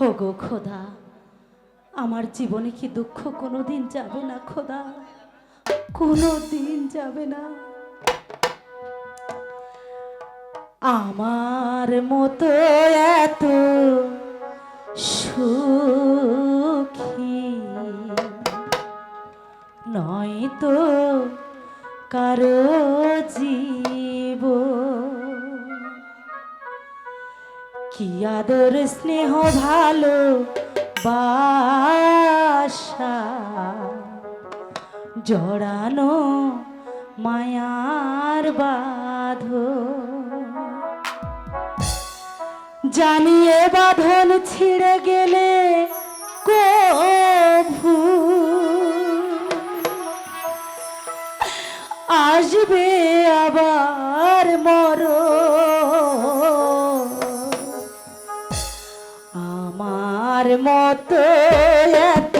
হো গো খোদা, আমার জীবনে কি দুঃখ কোনো দিন যাবে না খোদা? কোনো দিন যাবে না। আমার মতো এত সুখী নয় তো কারও জীব কি আদর স্নেহ ভালো বাসা? জড়ানো মায়ার বাঁধ। জানিয়ে বাঁধন ছিঁড়ে গেলে কভু? আসবে আবার মর মতো এত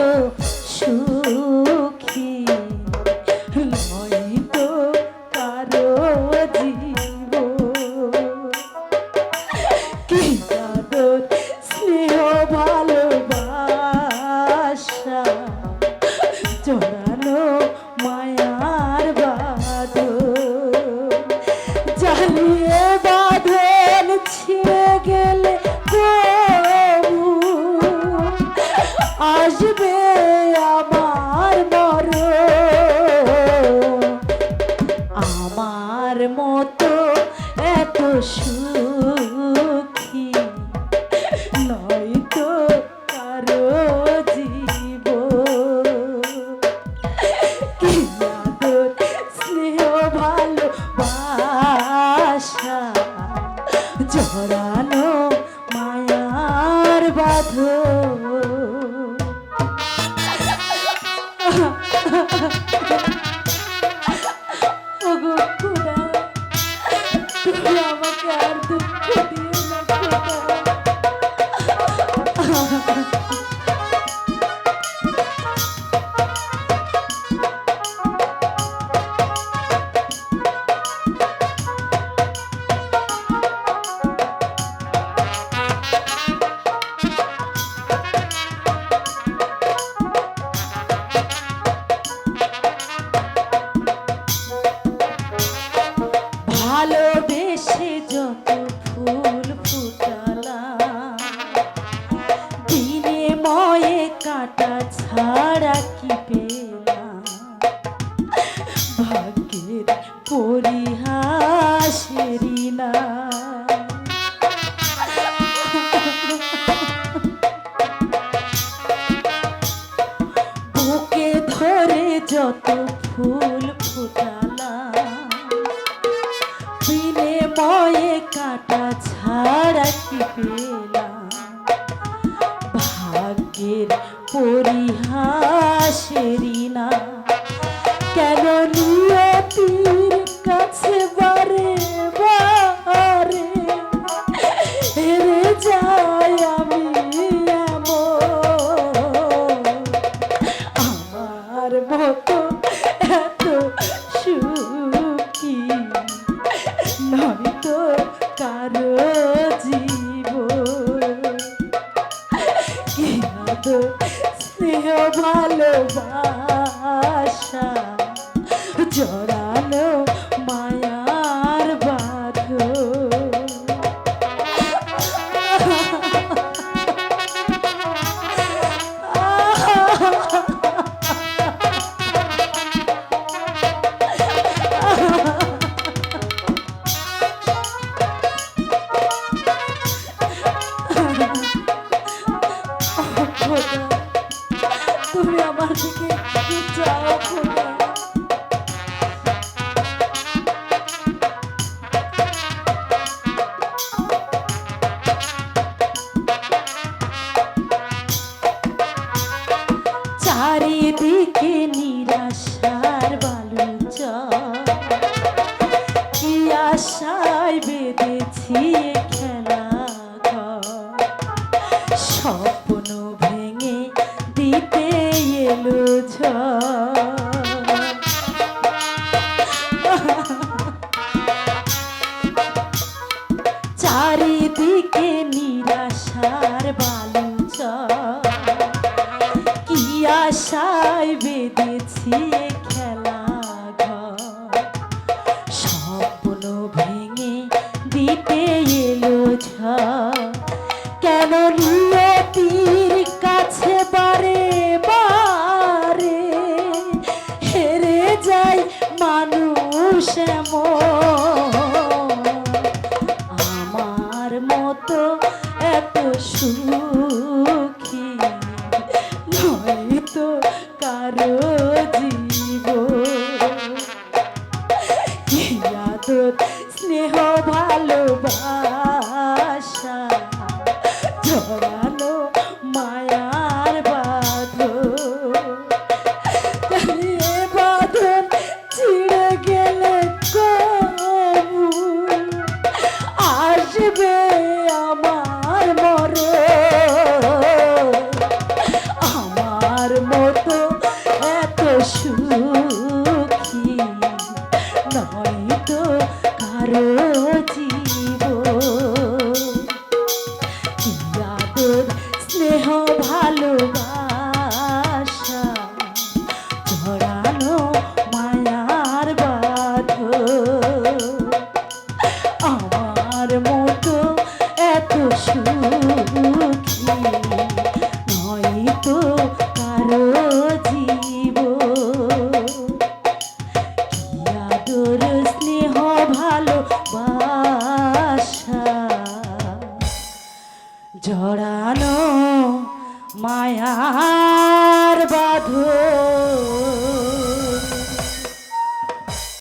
জড়ানো মায়ার বাধ ওগো খোদা কাটা ছাড়া কি পেলাম? ভাগ্যের পরিহাসেরই না। ধরে যত ফুল ফুটালাম বিনে ময়ে কাটা ছাড়া কি পেলাম? ভাগ্যের তুমি আমার দিকে চাও খোদা চারিদিকে মানুষ প্রিয়াদের স্নেহ ভালো